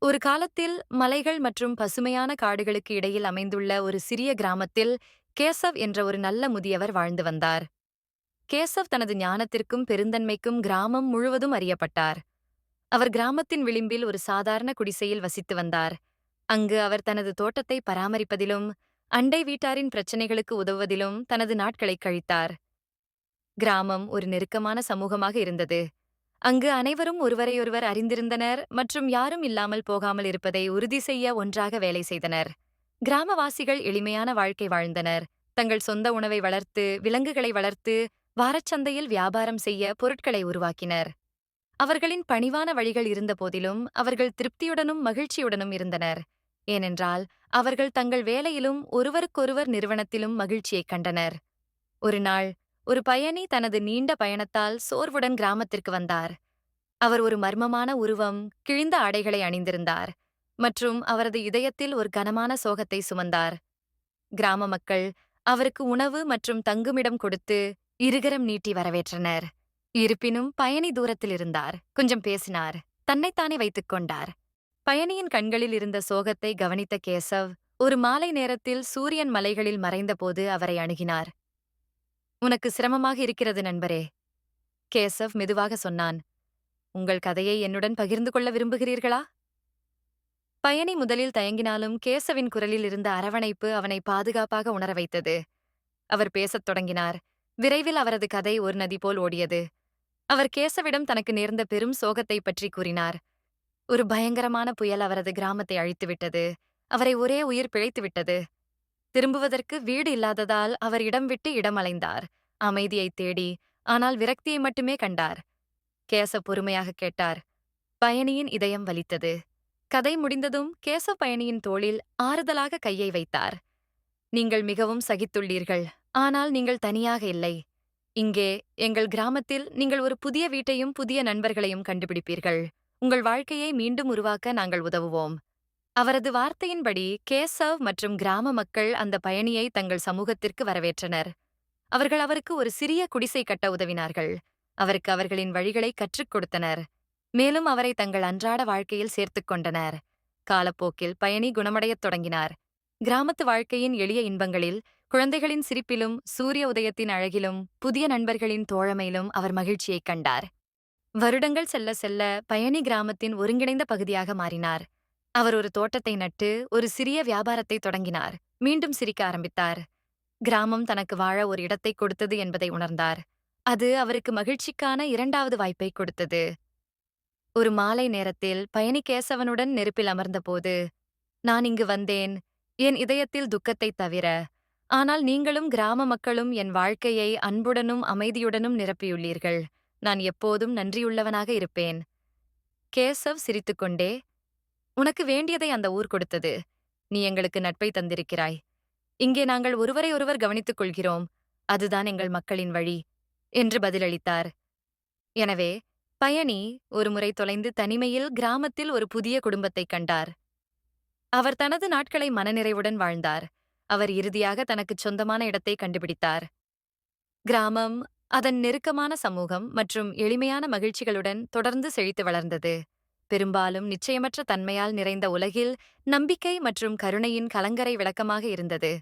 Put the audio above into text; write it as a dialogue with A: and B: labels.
A: ஒரு காலத்தில் மலைகள் மற்றும் பசுமையான காடுகளுக்கு இடையில் அமைந்துள்ள ஒரு சிறிய கிராமத்தில் கேசவ் என்ற ஒரு நல்ல முதியவர் வாழ்ந்து வந்தார். கேசவ் தனது ஞானத்திற்கும் பெருந்தன்மைக்கும் கிராமம் முழுவதும் அறியப்பட்டார். அவர் கிராமத்தின் விளிம்பில் ஒரு சாதாரண குடிசையில் வசித்து வந்தார். அங்கு அவர் தனது தோட்டத்தை பராமரிப்பதிலும் அண்டை வீட்டாரின் பிரச்சனைகளுக்கு உதவுவதிலும் தனது நாட்களைக் கழித்தார். கிராமம் ஒரு நெருக்கமான சமூகமாக இருந்தது. அங்கு அனைவரும் ஒருவரையொருவர் அறிந்திருந்தனர் மற்றும் யாரும் இல்லாமல் போகாமல் இருப்பதை உறுதி செய்ய ஒன்றாக வேலை செய்தனர். கிராமவாசிகள் எளிமையான வாழ்க்கை வாழ்ந்தனர். தங்கள் சொந்த உணவை வளர்த்து விலங்குகளை வளர்த்து வாரச்சந்தையில் வியாபாரம் செய்ய பொருட்களை உருவாக்கினர். அவர்களின் பணிவான வழிகள் இருந்தபோதிலும் அவர்கள் திருப்தியுடனும் மகிழ்ச்சியுடனும் இருந்தனர். ஏனென்றால் அவர்கள் தங்கள் வேலையிலும் ஒருவருக்கொருவர் நிறுவனத்திலும் மகிழ்ச்சியைக் கண்டனர். ஒரு நாள் ஒரு பயணி தனது நீண்ட பயணத்தால் சோர்வுடன் கிராமத்திற்கு வந்தார். அவர் ஒரு மர்மமான உருவம் கிழிந்த ஆடைகளை அணிந்திருந்தார் மற்றும் அவரது இதயத்தில் ஒரு கனமான சோகத்தை சுமந்தார். கிராம மக்கள் அவருக்கு உணவு மற்றும் தங்குமிடம் கொடுத்து இருகரம் நீட்டி வரவேற்றனர். இருப்பினும் பயணி தூரத்தில் இருந்தார். கொஞ்சம் பேசினார். தன்னைத்தானே வைத்துக் கொண்டார். பயணியின் கண்களில் இருந்த சோகத்தை கவனித்த கேசவ் ஒரு மாலை நேரத்தில் சூரியன் மலைகளில் மறைந்தபோது அவரை அணுகினார். உனக்கு சிரமமாக இருக்கிறது நண்பரே கேசவ் மெதுவாக சொன்னான். உங்கள் கதையை என்னுடன் பகிர்ந்து கொள்ள விரும்புகிறீர்களா? பயணி முதலில் தயங்கினாலும் கேசவின் குரலில் இருந்த அரவணைப்பு அவனை பாதுகாப்பாக உணர வைத்தது. அவர் பேசத் தொடங்கினார். விரைவில் அவரது கதை ஒரு நதி போல் ஓடியது. அவர் கேசவிடம் தனக்கு நேர்ந்த பெரும் சோகத்தை பற்றி கூறினார். ஒரு பயங்கரமான புயல் அவரது கிராமத்தை அழித்துவிட்டது அவரை ஒரே உயிர் பிழைத்துவிட்டது திரும்புவதற்கு வீடு இல்லாததால் அவர் இடம் விட்டு இடம் அலைந்தார். அமைதியைத் தேடி ஆனால் விரக்தியை மட்டுமே கண்டார். கேசவ் பொறுமையாக கேட்டார் பயணியின் இதயம் வலித்தது. கதை முடிந்ததும் கேசவ் பயணியின் தோளில் ஆறுதலாக கையை வைத்தார். நீங்கள் மிகவும் சகித்துள்ளீர்கள் ஆனால் நீங்கள் தனியாக இல்லை. இங்கே எங்கள் கிராமத்தில் நீங்கள் ஒரு புதிய வீட்டையும் புதிய நண்பர்களையும் கண்டுபிடிப்பீர்கள். உங்கள் வாழ்க்கையை மீண்டும் உருவாக்க நாங்கள் உதவுவோம். அவரது வார்த்தையின்படி கேசவ் மற்றும் கிராம மக்கள் அந்த பயணியை தங்கள் சமூகத்திற்கு வரவேற்றனர். அவர்கள் அவருக்கு ஒரு சிறிய குடிசை கட்ட உதவினார்கள். அவருக்கு அவர்களின் வழிகளை கற்றுக் கொடுத்தனர். மேலும் அவரை தங்கள் அன்றாட வாழ்க்கையில் சேர்த்துக் கொண்டனர். காலப்போக்கில் பயணி குணமடையத் தொடங்கினார். கிராமத்து வாழ்க்கையின் எளிய இன்பங்களில் குழந்தைகளின் சிரிப்பிலும் சூரிய உதயத்தின் அழகிலும் புதிய நண்பர்களின் தோழமையிலும் அவர் மகிழ்ச்சியைக் கண்டார். வருடங்கள் செல்ல செல்ல பயணி கிராமத்தின் ஒருங்கிணைந்த பகுதியாக மாறினார். அவர் ஒரு தோட்டத்தை நட்டு ஒரு சிறிய வியாபாரத்தை தொடங்கினார். மீண்டும் சிரிக்க ஆரம்பித்தார். கிராமம் தனக்கு வாழ ஒரு இடத்தை கொடுத்தது என்பதை உணர்ந்தார். அது அவருக்கு மகிழ்ச்சிக்கான இரண்டாவது வாய்ப்பை கொடுத்தது. ஒரு மாலை நேரத்தில் பயணி கேசவனுடன் நெருப்பில் அமர்ந்தபோது நான் இங்கு வந்தேன். என் இதயத்தில் துக்கத்தைத் தவிர ஆனால் நீங்களும் கிராம மக்களும் என் வாழ்க்கையை அன்புடனும் அமைதியுடனும் நிரப்பியுள்ளீர்கள். நான் எப்போதும் நன்றியுள்ளவனாக இருப்பேன். கேசவ் சிரித்துக்கொண்டே உனக்கு வேண்டியதை அந்த ஊர் கொடுத்தது. நீ எங்களுக்கு நட்பை தந்திருக்கிறாய். இங்கே நாங்கள் ஒருவரை ஒருவர் கவனித்துக் கொள்கிறோம். அதுதான் எங்கள் மக்களின் வழி என்று பதிலளித்தார். எனவே பயணி ஒருமுறை தொலைந்து தனிமையில் கிராமத்தில் ஒரு புதிய குடும்பத்தைக் கண்டார். அவர் தனது நாட்களை மனநிறைவுடன் வாழ்ந்தார். அவர் இறுதியாக தனக்குச் சொந்தமான இடத்தை கண்டுபிடித்தார். கிராமம் அதன் நெருக்கமான சமூகம் மற்றும் எளிமையான மகிழ்ச்சிகளுடன் தொடர்ந்து செழித்து வளர்ந்தது. பெரும்பாலும் நிச்சயமற்ற தன்மையால் நிறைந்த உலகில் நம்பிக்கை மற்றும் கருணையின் கலங்கரை விளக்கமாக இருந்தது.